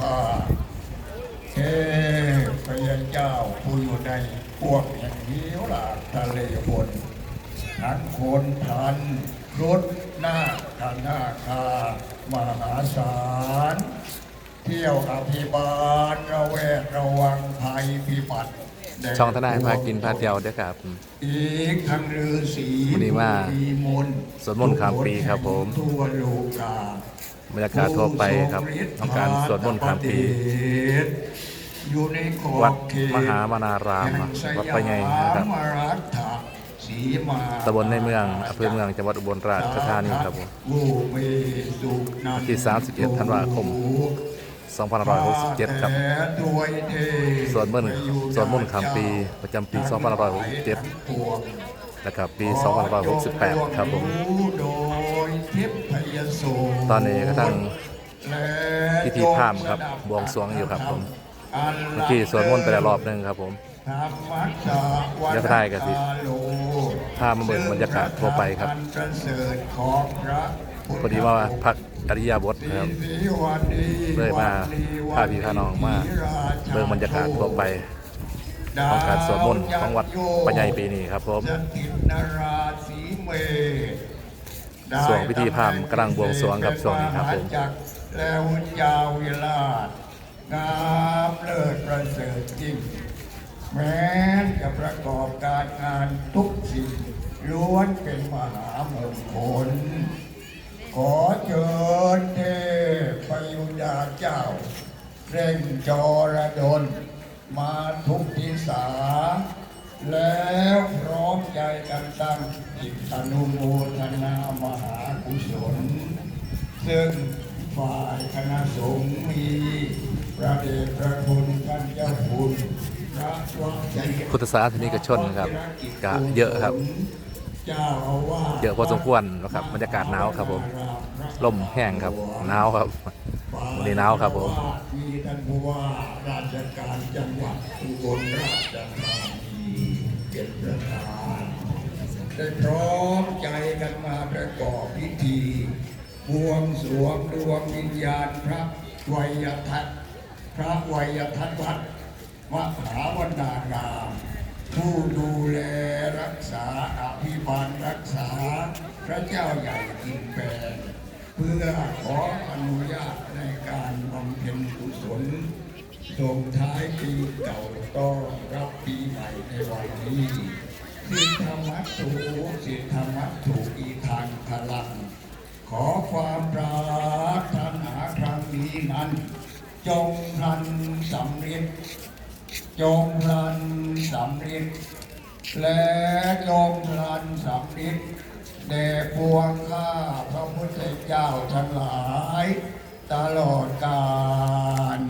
ผ้าเทพยเจ้าผู้อยู่ในพวกแห่งหิวหลากทะเลบนทั้งคนทันรถหน้าทางหน้าคามหาศาล เที่ยวอภิบาลระแวดระวังภัยพิบัติแด่ช่องทนายพากินพาเที่ยวด้วยครับอีกทั้งฤาษีวันนี้ว่าผู้มีมณ์สวดมนต์ข้ามปีครับผมทั่วโลกา บรรยากาศทั่วไปครับทำการสวดมนต์ข้ามปีอยู่ในขอบวัดเขตมหามานารามแห่งสวัดพะไงนะครับยามรัฐสีมาตำบลในเมืองอำเภอเมืองจังหวัดอุบลราชธานีครับผมผู้มีสุขนันวันที่ 31 ธันวาคม 2567 ครับสวดมนต์สวดมนต์ข้ามปีประจำปี 2567และครับ ปี 2568 ครับผม ตอนนี้ก็ทั้งพิธีพามครับบวงสรวงอยู่ครับผมเมื่อกี้สวดมนต์ไปแล้วรอบหนึ่งครับผมยก็ได้กันสิพามาเบิ่งบรรยากาศทั่วไปครับ พอดีว่าพักอริยาบทนะครับเลยมาพาพี่พาน้องมาเบิ่งบรรยากาศทั่วไปของการสวดมนต์ของวัดปัญญาปีนี้ครับผม ส่วนพิธีพราหมณ์กำลังบวงสรวงครับช่วงนี้ครับผมแล้วยาววิลาศงามเลิศประเสริฐยิ่งแม้จะประกอบการงานทุกสิ่งล้วนเป็นมหามงคล ขอเชิญเทพพยุดาเจ้าเร่งจอระดนมาทุกทิศา แล้วพร้อมใจกันตั้งจิต อนุโมทนามหากุศล ซึ่งฝ่ายคณะสงฆ์มีพระเดชพระคุณท่านเจ้าคุณพุทธศาสนิกชนครับก็เยอะครับเจ้าอาวาสเยอะพอสมควรนะครับบรรยากาศหนาวครับผมลมแห้งครับหนาวครับวันนี้หนาวครับผมมีท่านผู้ว่าราชการจังหวัดอุบลราชธานีเป็นประธาน ได้พร้อมใจกันมาประกอบพิธีบวงสรวงดวงวิญญาณพระไวยทัตพระไวยทัตวัดมหาวันดาราม ผู้ดูแลรักษาอภิบาลรักษาพระเจ้าใหญ่กินแปลงเพื่อขออนุญาตในการบำเพ็ญกุศลส่งท้ายปีเก่าต้อนรับปีใหม่ในวันนี้ สิทธมัตถุสิทธมัตถุอีทางพลัง ขอความปรารถนาครั้งนี้นั้น จงพลันสำเร็จ จงพลันสำเร็จ และจงพลันสำเร็จแด่พวงข้าพระพุทธเจ้าทั้งหลาย ตลอดกาล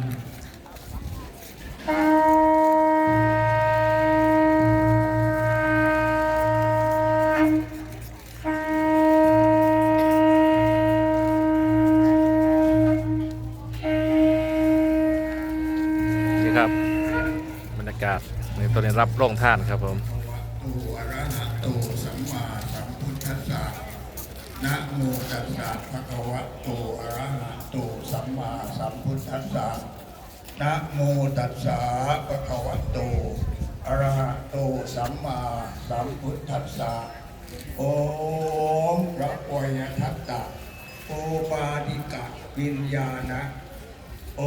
นี่ตอนนี้รับโรงท่านครับผมตูอระหะโตสัมมาสัมพุทธัสสะนะโมตัสสะภะคะวะโตอะระหะโตสัมมาสัมพุทธัสสะนะโมตัสสะภะคะวะโตอะระหะโตสัมมาสัมพุทธัสสะโอมพระปยทัตตะโอปาดิกะวิญญาณะโอ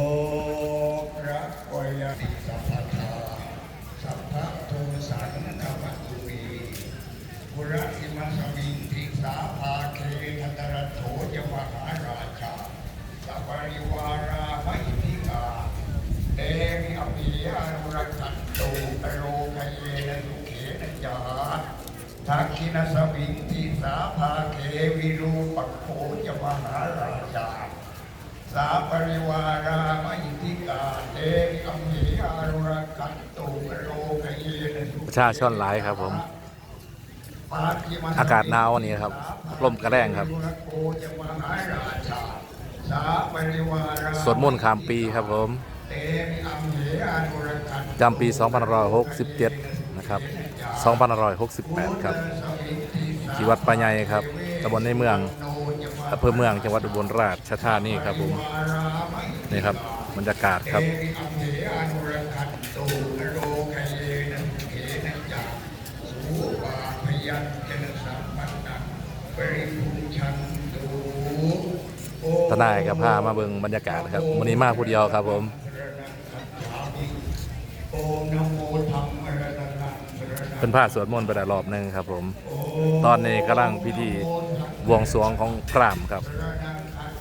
พระวยติสัพพทา สัพพะโทสังธรรมตุวีบุระอิมัสมิงทิสาภาเคนัตระโถยมหาราชาสัพปริวารามิธิกาเตมิอภิยานุรักขันโตกโรคเยนะสุเขนะจาทักขินสมิงทิสาภาเควิรูปัคโขยมหาราชาสาปริวารามิธิกาเตมิอัมหิอารุรคัตตุกโรกเยนสุ ประชาชนหลายครับผม อากาศหนาววันนี้ครับลมกระแรงครับสวดมนต์ข้ามปีครับผมจำปี 2567 นะครับ 2568 ครับที่วัดปะไยครับตำบลในเมืองอำเภอเมืองจังหวัดอุบลราชธานีครับผม นี่ครับบรรยากาศครับ ทนายกับพามาเบิ่งบรรยากาศครับวันนี้มาผู้เดียวครับผมโอมนะโมธรรมรณังสรณังเป็นผ้าสวดมนต์ไปแต่รอบหนึ่งครับผม ตอนนี้กำลังพิธีบวงสรวงของพราหมณ์ครับ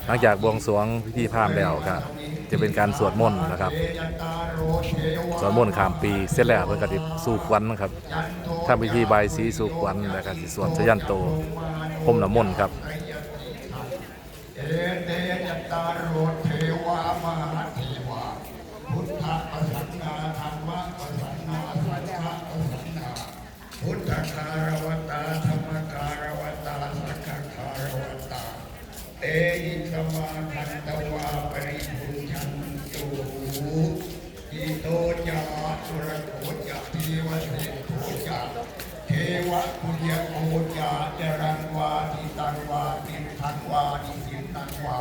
หลังจากบวงสรวงพิธีพราหมณ์แล้วครับจะเป็นการสวดมนต์นะครับ สวดมนต์ข้ามปีเสร็จแล้วเพิ่นก็สิสู่ขวัญนะครับทำพิธีบายสีสู่ขวัญแล้วก็สิสวดชยันโต พรมน้ำมนต์ครับเอเตยตาโรเทวามาเทวาพุทธประสันนาธรรมประสันนาสังฆประสันนาพุทธคารวตาธรรมคารวตาสังฆคารวตาเตหิสมาคันตวาปริพุญชันตุอิโตจาสุรโคจาเทวเสโคจาเทวปุญญโกจาจรัง งวาติทังวานิสิตังวา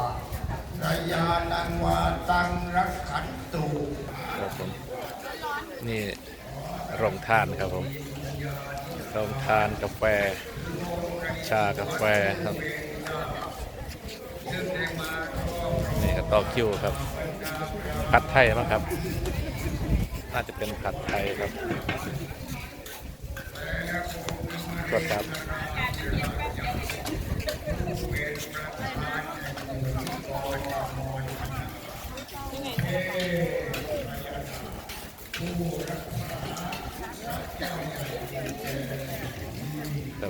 ระยานังวาตังรักขันตุครับผมนี่โรงทานครับผมโรงทานกาแฟ ชากาแฟครับนี่ก็ต่อคิวครับผัดไทยมั้งครับ น่าจะเป็นผัดไทยครับกดครับ ครั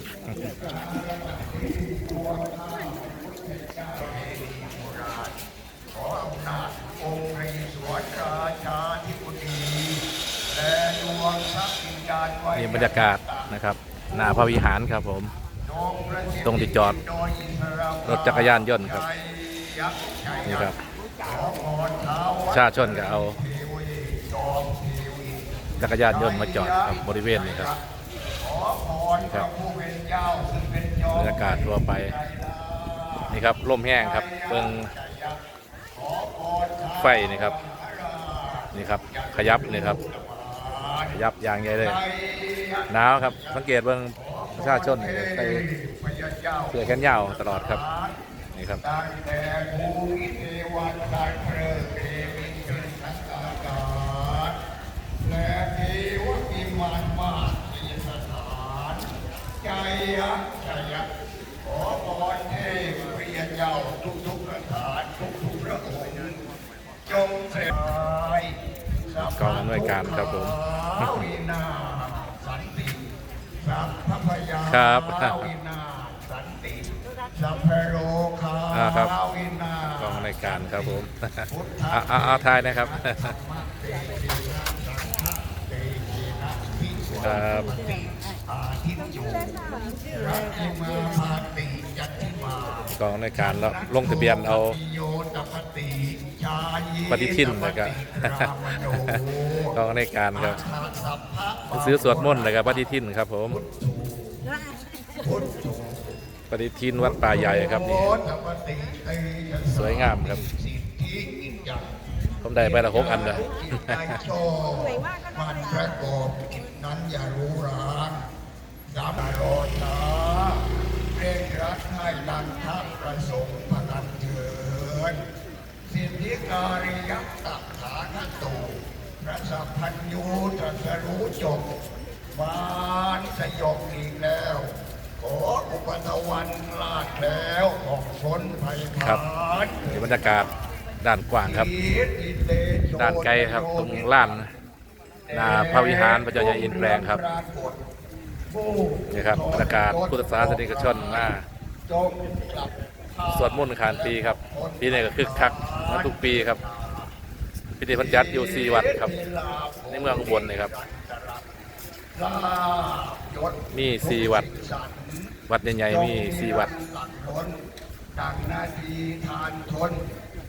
บขออำนาจองค์ให้สวนราชาธิบดีและดวงพระวิญญาณไว้นี่บรรยากาศนะครับ หน้าพระวิหารครับผม ตรงที่จอด รถจักรยานยนต์ครับ นี่ครับ ชาชนก็เอา จักรยานยนต์มาจอดครับบริเวณนี้ครับนเจ้าซึ่งเป็นจอมบรรยากาศทั่วไป นี่ครับลมแห้งครับเบิ่งไฟนี่ครับ นี่ครับ ขยับนี่ครับ ขยับอย่างใหญ่เลยหนาวครับ สังเกตเบิ่ง ประชาชนนี่ใส่เสื้อแขนยาวตลอดครับนี่ครับตั้งแต่ภูมิเทวันตันเพลิงเทวินเป็นสังกากาศและเทววิมานมาสีสถานใจยะใจยะขอพรเทพเรียนเจ้าทุกทุกๆสถานทุกทุกๆพระองค์จงเสด็จสัพพะกองอำนวยการครับผม ครับวินาศสันติสัพพโรคาอ่าครับวินากองรายการครับผมเอาเอาเอาทายนะครับครับอาทิตย์อยู่รัตติมาภาติจัตติมากองรายการแล้วลงทะเบียนเอาโยตปฏิชายีปฏิทินแล้วก็รามโนกองรายการครับสัพพะหนังซื้อสวดมนต์นะครับปฏิทินครับผมพุทโธ ปฏิทินวัดป่าใหญ่ครับนี่โตปฏิเตชะสวยงามครับสิทธิอิจยังผมได้ไปละหกอันเลยใจโชคมันประกอบกิจนั้นอย่ารู้ร้าง ครับนี่บรรยากาศด้านกว้างครับ ด้านไกลครับตรงล้านนาพระวิหารพระเจ้าใหญ่อินแปลงครับนี่ครับบรรยากาศพุทธศาสนิกชนมาสวดมนต์ขานปีครับ ปีนี้ก็คึกคักมาทุกปีครับพิธีพันจัดอยู่สี่วัดครับ ในเมืองอุบลนี่ครับ มีสี่วัด วัดใหญ่ๆมีสี่วัด ดังนาทีทานทน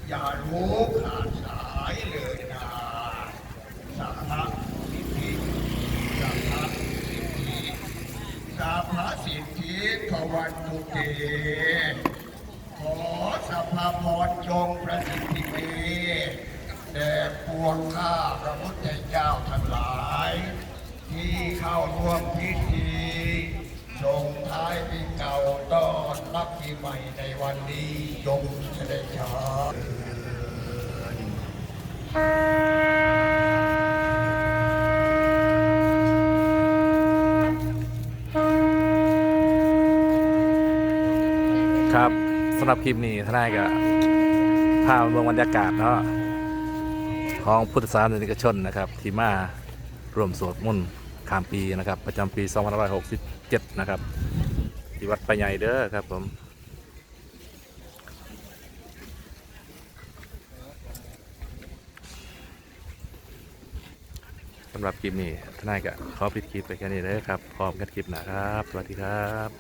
อย่ารู้ขาดสายเลยนะสัพพะสิทธิสัพพะสิทธิสัพพะสิทธิภวันตุเตขอสัพพรจงประสิทธิเมแด่ด่พวกข้าพระพุทธเจ้าทั้งหลาย ที่เข้าร่วมพิธี ส่งท้ายปีเก่าต้อนรับปีใหม่ในวันนี้จงเสด็จเถิดครับสำหรับคลิปนี้ทนายก็พามาเมืองบรรยากาศเนาะของพุทธศาสนิกชนนะครับ ที่มาร่วมสวดมนต์ ข้ามปีนะครับ ประจำปี2567 นะครับ ที่วัดปะใหญ่เด้อครับผมสำหรับคลิปนี้ทนายก็ขอปิดคลิปไปแค่นี้เลยครับ พร้อมกันคลิปหนะครับ สวัสดีครับ